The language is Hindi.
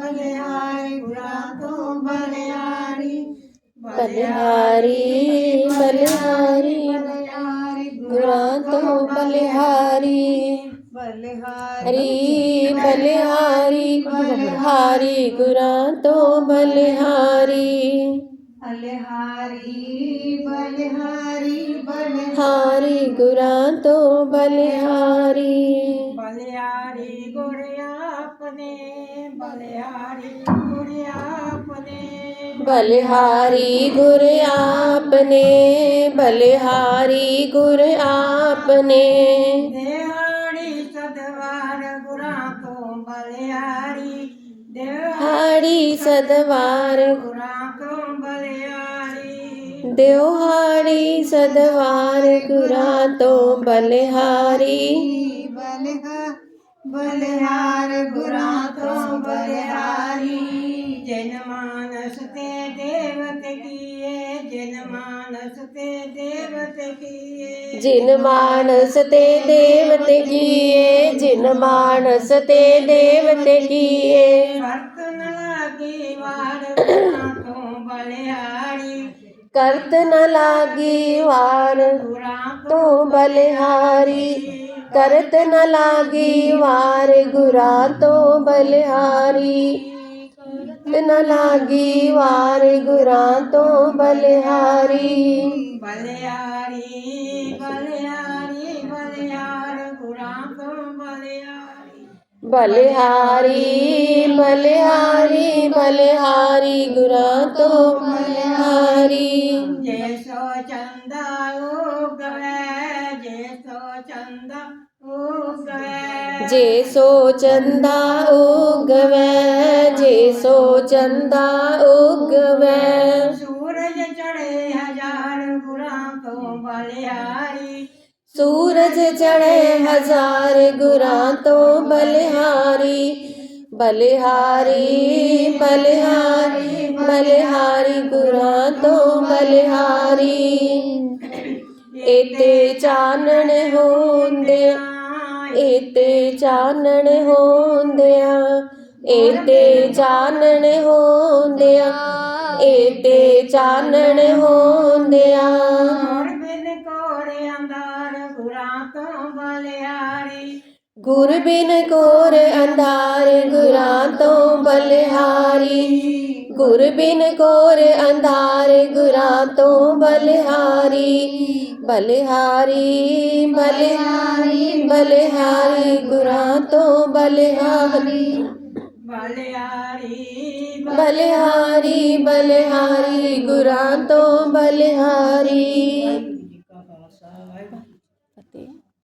बलिहारी बलिहारी बलिहारी बलिहारी बलिहारी बलिहारी बलिहारी बलिहारी बलिहारी बलिहारी बलिहारी बलिहारी बलिहारी बलिहारी बलिहारी गुर आपने। बलिहारी गुर आपने देहाड़ी सदवार गुरा तो देहाड़ी सदवार। तो सदवार गुरा तो बलिहारी बलिहार गुरा तो जिन मानस ते देवत किए जिन मानस ते देवत किए। भरत वार तो बलिहारी करत न लागी वार तो बलिहारी करत न लागी वार गुरा तो बलिहारी न लागी वार गुरा तो बलिहारी बलिहारी बलिहारी गुरा तो बलिहारी गुरा तो बलिहारी। जय सो चंदा ओ गवे जय सो चंदा ओ ਸੋ ਚੰਦਾ ਉਗਵੈ। ਸੂਰਜ ਚੜੇ ਹਜ਼ਾਰ ਗੁਰਾਂ ਤੋਂ ਬਲਿਆਰੀ ਸੂਰਜ ਚੜੇ ਹਜ਼ਾਰ ਗੁਰਾਂ ਤੋਂ ਬਲਿਹਾਰੀ। ਬਲਿਹਾਰੀ ਬਲਿਹਾਰੀ ਬਲਿਹਾਰੀ ਗੁਰਾਂ ਤੋਂ ਬਲਿਹਾਰੀ। ਏਤੇ ਚਾਨਣ ਹੁੰਦਿਆਂ ਏਤੇ ਚਾਨਣ ਹੁੰਦਿਆਂ। ਏਤੇ ਚਾਨਣ ਹੁੰਦਿਆਂ ਏਤੇ ਚਾਨਣ ਹੁੰਦਿਆਂ। ਹੋਰ ਬਿਨ ਕੋਰੇ ਅੰਦਾਰ ਗੁਰਾਂ ਤੋਂ ਬਲਿਆਰੀ। ਗੁਰ ਬਿਨ ਕੋਰ ਅੰਧਾਰ ਗੁਰਾਂ ਤੋਂ ਬਲਿਹਾਰੀ। ਗੁਰ ਬਿਨ ਕੋਰ ਅੰਧਾਰ ਗੁਰਾਂ ਤੋਂ ਬਲਿਹਾਰੀ। ਬਲਿਹਾਰੀ ਬਲਿਹਾਰੀ ਬਲਿਹਾਰੀ ਗੁਰਾਂ ਤੋਂ ਬਲਿਹਾਰੀ। बलिहारी बलिहारी गुरा तो बलिहारी।